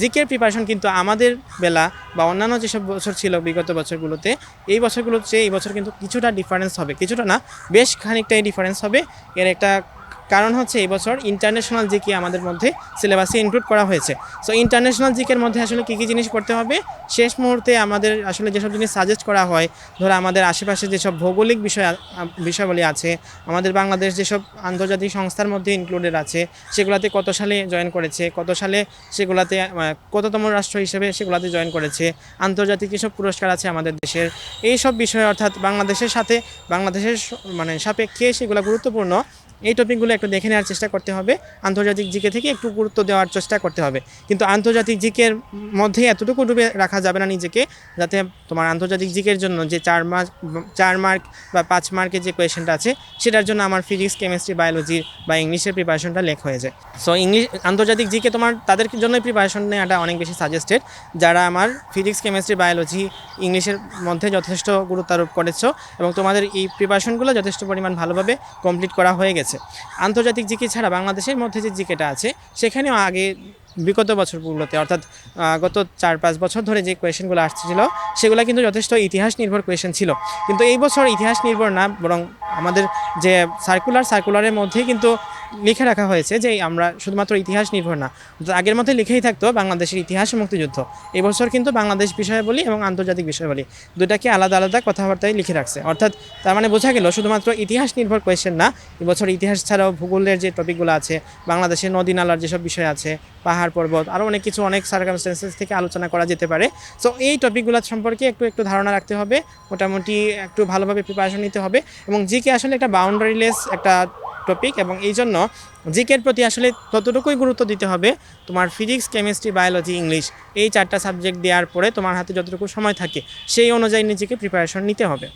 জিকের প্রিপারেশন কিন্তু আমাদের বেলা বা অন্যান্য যেসব বছর ছিল বিগত বছরগুলোতে, এই বছরগুলোর চেয়ে এই বছর কিন্তু কিছুটা ডিফারেন্স হবে, কিছুটা না, বেশ খানিকটাই ডিফারেন্স হবে। এর একটা কারণ হচ্ছে এই বছর ইন্টারন্যাশনাল জিকে আমাদের মধ্যে সিলেবাসে ইনক্লুড করা হয়েছে। সো ইন্টারন্যাশনাল জিকের মধ্যে আসলে কী কী জিনিস করতে হবে? শেষ মুহূর্তে আমাদের আসলে যেসব জিনিস সাজেস্ট করা হয়, ধরো আমাদের আশেপাশে যেসব ভৌগোলিক বিষয় বিষয়গুলি আছে, আমাদের বাংলাদেশ যেসব আন্তর্জাতিক সংস্থার মধ্যে ইনক্লুডেড আছে, সেগুলাতে কত সালে জয়েন করেছে, কত সালে সেগুলাতে কততম রাষ্ট্র হিসেবে সেগুলাতে জয়েন করেছে, আন্তর্জাতিক যেসব পুরস্কার আছে আমাদের দেশের এই সব বিষয়ে অর্থাৎ বাংলাদেশের সাথে, বাংলাদেশের মানে সাপেক্ষে সেগুলো গুরুত্বপূর্ণ। এই টপিকগুলো একটু দেখে নেওয়ার চেষ্টা করতে হবে। আন্তর্জাতিক জিকে থেকে একটু গুরুত্ব দেওয়ার চেষ্টা করতে হবে। কিন্তু আন্তর্জাতিক জিকের মধ্যে এতটুকু ডুবে রাখা যাবে না নিজেকে, যাতে তোমার আন্তর্জাতিক জিকের জন্য যে চার মার্ক চার মার্ক বা পাঁচ মার্কের যে কোয়েশনটা আছে, সেটার জন্য আমার ফিজিক্স, কেমিস্ট্রি, বায়োলজি বা ইংলিশের প্রিপারেশনটা লেখ হয়ে যায়। সো ইংলিশ, আন্তর্জাতিক জিকে তোমার তাদের জন্যই প্রিপারেশন নেওয়াটা অনেক বেশি সাজেস্টেড যারা আমার ফিজিক্স, কেমিস্ট্রি, বায়োলজি, ইংলিশের মধ্যে যথেষ্ট গুরুত্ব আরোপ করেছ এবং তোমাদের এই প্রিপারেশনগুলো যথেষ্ট পরিমাণ ভালোভাবে কমপ্লিট করা হয়ে গেছে। আন্তর্জাতিক জিকে ছাড়া বাংলাদেশের মধ্যে যে জিকেটা আছে, সেখানেও আগে বিগত বছরগুলোতে, অর্থাৎ গত চার পাঁচ বছর ধরে যে কোয়েশনগুলো আসছিল, সেগুলো কিন্তু যথেষ্ট ইতিহাস নির্ভর কোয়েশন ছিল। কিন্তু এই বছর ইতিহাস নির্ভর না, বরং আমাদের যে সার্কুলার সার্কুলারের মধ্যেই কিন্তু লিখে রাখা হয়েছে যে আমরা শুধুমাত্র ইতিহাস নির্ভর না আগের মধ্যে লিখেই থাকতো বাংলাদেশের ইতিহাস মুক্তিযুদ্ধ। এই বছর কিন্তু বাংলাদেশ বিষয়াবলী এবং আন্তর্জাতিক বিষয়াবলী দুটাকে আলাদা আলাদা কথাবার্তায় লিখে রাখছে। অর্থাৎ তার মানে বোঝা গেল শুধুমাত্র ইতিহাস নির্ভর কোয়েশ্চেন না, এবছর ইতিহাস ছাড়াও ভূগোলের যে টপিকগুলো আছে, বাংলাদেশের নদী নালার যেসব বিষয় আছে, পাহাড় পর্বত, আরও অনেক কিছু অনেক সার্কামস্টেন্সেস থেকে আলোচনা করা যেতে পারে। সো এই টপিকগুলো সম্পর্কে একটু একটু ধারণা রাখতে হবে, মোটামুটি একটু ভালোভাবে প্রিপারেশন নিতে হবে এবং জিকে আসলে একটা বাউন্ডারিলেস একটা টপিক এবং এই জন্য জিকের প্রতি আসলে ততটুকুই গুরুত্ব দিতে হবে। তোমার ফিজিক্স কেমিস্ট্রি বায়োলজি ইংলিশ এই চারটা সাবজেক্ট দেওয়ার পরে তোমার হাতে যতটুকু সময় থাকে, সেই অনুযায়ী নিজেকে প্রিপারেশন নিতে হবে।